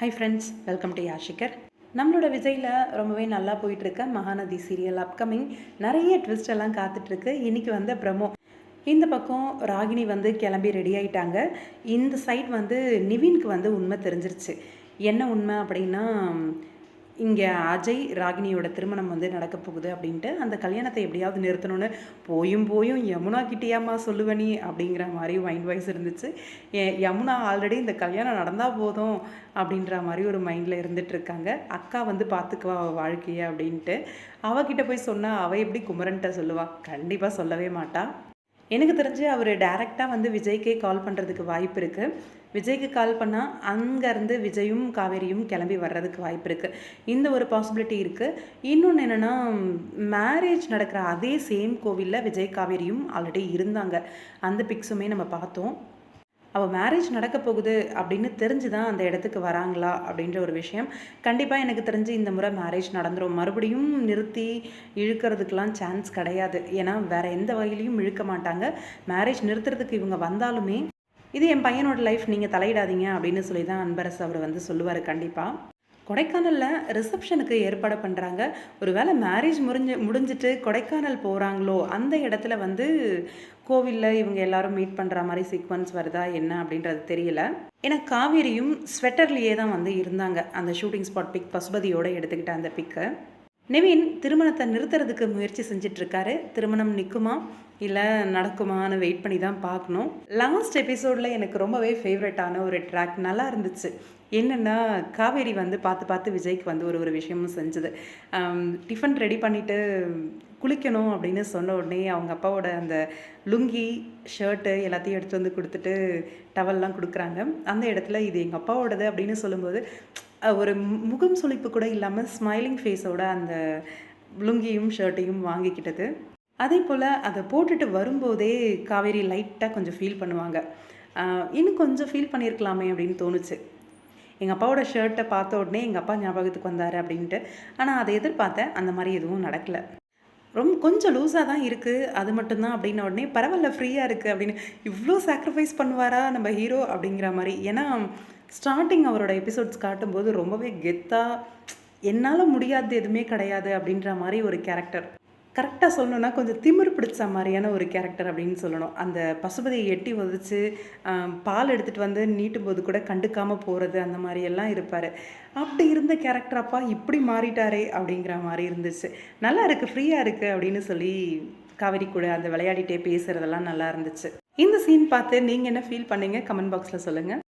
High friends welcome to யாஷிகர் நம்மளோட விஜயில் ரொம்பவே நல்லா போயிட்டுருக்க மகாநதி சீரியல் அப்கமிங் நிறைய ட்விஸ்ட் எல்லாம் காத்துட்ருக்கு இன்றைக்கி வந்து ப்ரமோ இந்த பக்கம் ராகினி வந்து கிளம்பி ரெடி ஆயிட்டாங்க. இந்த சைட் வந்து நிவின்க்கு வந்து உண்மை தெரிஞ்சிருச்சு. என்ன உண்மை அப்படின்னா இங்கே அஜய் ராகினியோட திருமணம் வந்து நடக்க போகுது அப்படின்ட்டு அந்த கல்யாணத்தை எப்படியாவது நிறுத்தணும்னு போயும் போயும் யமுனா கிட்டேயாம்மா சொல்லுவனி அப்படிங்கிற மாதிரி மைண்ட் வாய்ஸ் இருந்துச்சு. யமுனா ஆல்ரெடி இந்த கல்யாணம் நடந்தால் போதும் அப்படின்ற மாதிரி ஒரு மைண்டில் இருந்துட்டு இருக்காங்க. அக்கா வந்து பார்த்துக்குவா வாழ்க்கையை அப்படின்ட்டு. அவகிட்ட போய் சொன்னால் அவள் எப்படி குமரன்ட்ட சொல்லுவாள் கண்டிப்பாக சொல்லவே மாட்டாள் எனக்கு தெரிஞ்சு அவர் டேரெக்டாக வந்து விஜய்க்கே கால் பண்ணுறதுக்கு வாய்ப்பு இருக்குது விஜய்க்கு கால் பண்ணால் அங்கேருந்து விஜயும் காவேரியும் கிளம்பி வர்றதுக்கு வாய்ப்பு இருக்குது இந்த ஒரு பாசிபிலிட்டி இருக்குது இன்னொன்று என்னென்னா மேரேஜ் நடக்கிற அதே சேம் கோவிலில் விஜய் காவேரியும் ஆல்ரெடி இருந்தாங்க. அந்த பிக்ஸுமே நம்ம பார்த்தோம். அவள் மேரேஜ் நடக்க போகுது அப்படின்னு தெரிஞ்சு தான் அந்த இடத்துக்கு வராங்களா அப்படின்ற ஒரு விஷயம். கண்டிப்பாக எனக்கு தெரிஞ்சு இந்த முறை மேரேஜ் நடந்துரும். மறுபடியும் நிறுத்தி இழுக்கிறதுக்கெலாம் சான்ஸ் கிடையாது. ஏன்னா வேற எந்த வகையிலையும் இழுக்க மாட்டாங்க. மேரேஜ் நிறுத்துறதுக்கு இவங்க வந்தாலுமே இது என் பையனோட லைஃப் நீங்கள் தலையிடாதீங்க அப்படின்னு சொல்லி தான் அன்பரசு அவர் வந்து சொல்லுவார் கண்டிப்பாக கொடைக்கானலில் ரிசப்ஷனுக்கு ஏற்பாடு பண்ணுறாங்க ஒருவேளை மேரேஜ் முடிஞ்சு முடிஞ்சிட்டு கொடைக்கானல் போகிறாங்களோ அந்த இடத்துல வந்து கோவிலில் இவங்க எல்லாரும் மீட் பண்ணுற மாதிரி சீக்வன்ஸ் வருதா என்ன அப்படின்றது தெரியல. ஏன்னா காவேரியும் ஸ்வெட்டர்லேயே தான் வந்து இருந்தாங்க. அந்த ஷூட்டிங் ஸ்பாட் பிக் பசுபதியோடு எடுத்துக்கிட்ட அந்த பிக்கை நிவின் திருமணத்தை நிறுத்துறதுக்கு முயற்சி செஞ்சுட்டு இருக்காரு திருமணம் நிற்குமா இல்லை நடக்குமான்னு வெயிட் பண்ணி தான் பார்க்கணும். லாஸ்ட் எபிசோடில் எனக்கு ரொம்பவே ஃபேவரட்டான ஒரு ட்ராக் நல்லா இருந்துச்சு. என்னென்னா காவேரி வந்து பார்த்து பார்த்து விஜய்க்கு வந்து ஒரு ஒரு விஷயமும் செஞ்சது. டிஃபன் ரெடி பண்ணிவிட்டு குளிக்கணும் அப்படின்னு சொன்ன உடனே அவங்க அப்பாவோட அந்த லுங்கி ஷர்ட்டு எல்லாத்தையும் எடுத்து வந்து கொடுத்துட்டு டவல்லாம் கொடுக்குறாங்க. அந்த இடத்துல இது எங்கள் அப்பாவோடது அப்படின்னு சொல்லும்போது ஒரு முகம் சுழிப்பு கூட இல்லாமல் ஸ்மைலிங் ஃபேஸோட அந்த லுங்கியும் ஷர்ட்டையும் வாங்கிக்கிட்டது. அதே போல் அதை போட்டுட்டு வரும்போதே காவேரி லைட்டாக கொஞ்சம் ஃபீல் பண்ணுவாங்க. இன்னும் கொஞ்சம் ஃபீல் பண்ணியிருக்கலாமே அப்படின்னு தோணுச்சு. எங்கள் அப்பாவோட ஷர்ட்டை பார்த்த உடனே எங்கள் அப்பா ஞாபகத்துக்கு வந்தார் அப்படின்ட்டு. ஆனால் அதை எதிர்பார்த்தேன். அந்த மாதிரி எதுவும் நடக்கலை. ரொம்ப கொஞ்சம் லூஸாக தான் இருக்குது அது மட்டும்தான் அப்படின்ன உடனே பரவாயில்ல ஃப்ரீயாக இருக்குது அப்படின்னு இவ்வளோ சாக்ரிஃபைஸ் பண்ணுவாரா நம்ம ஹீரோ அப்படிங்கிற மாதிரி. ஏன்னா ஸ்டார்டிங் அவரோட எபிசோட்ஸ் காட்டும்போது ரொம்பவே கெத்தாக என்னால் முடியாது எதுவுமே கிடையாது அப்படின்ற மாதிரி ஒரு கேரக்டர் கரெக்டாக சொல்லணும்னா கொஞ்சம் திமிரு பிடிச்ச மாதிரியான ஒரு கேரக்டர் அப்படின்னு சொல்லணும். அந்த பசுபதியை எட்டி உதச்சு பால் எடுத்துகிட்டு வந்து நீட்டும் போது கூட கண்டுக்காமல் போகிறது அந்த மாதிரியெல்லாம் இருப்பார். அப்படி இருந்த கேரக்டர் அப்பா இப்படி மாறிட்டாரே அப்படிங்கிற மாதிரி இருந்துச்சு. நல்லா இருக்குது ஃப்ரீயாக இருக்குது அப்படின்னு சொல்லி காவேரி கூட அந்த விளையாடிட்டே பேசுகிறதெல்லாம் நல்லா இருந்துச்சு. இந்த சீன் பார்த்து நீங்கள் என்ன ஃபீல் பண்ணீங்க? கமெண்ட் பாக்ஸில் சொல்லுங்கள்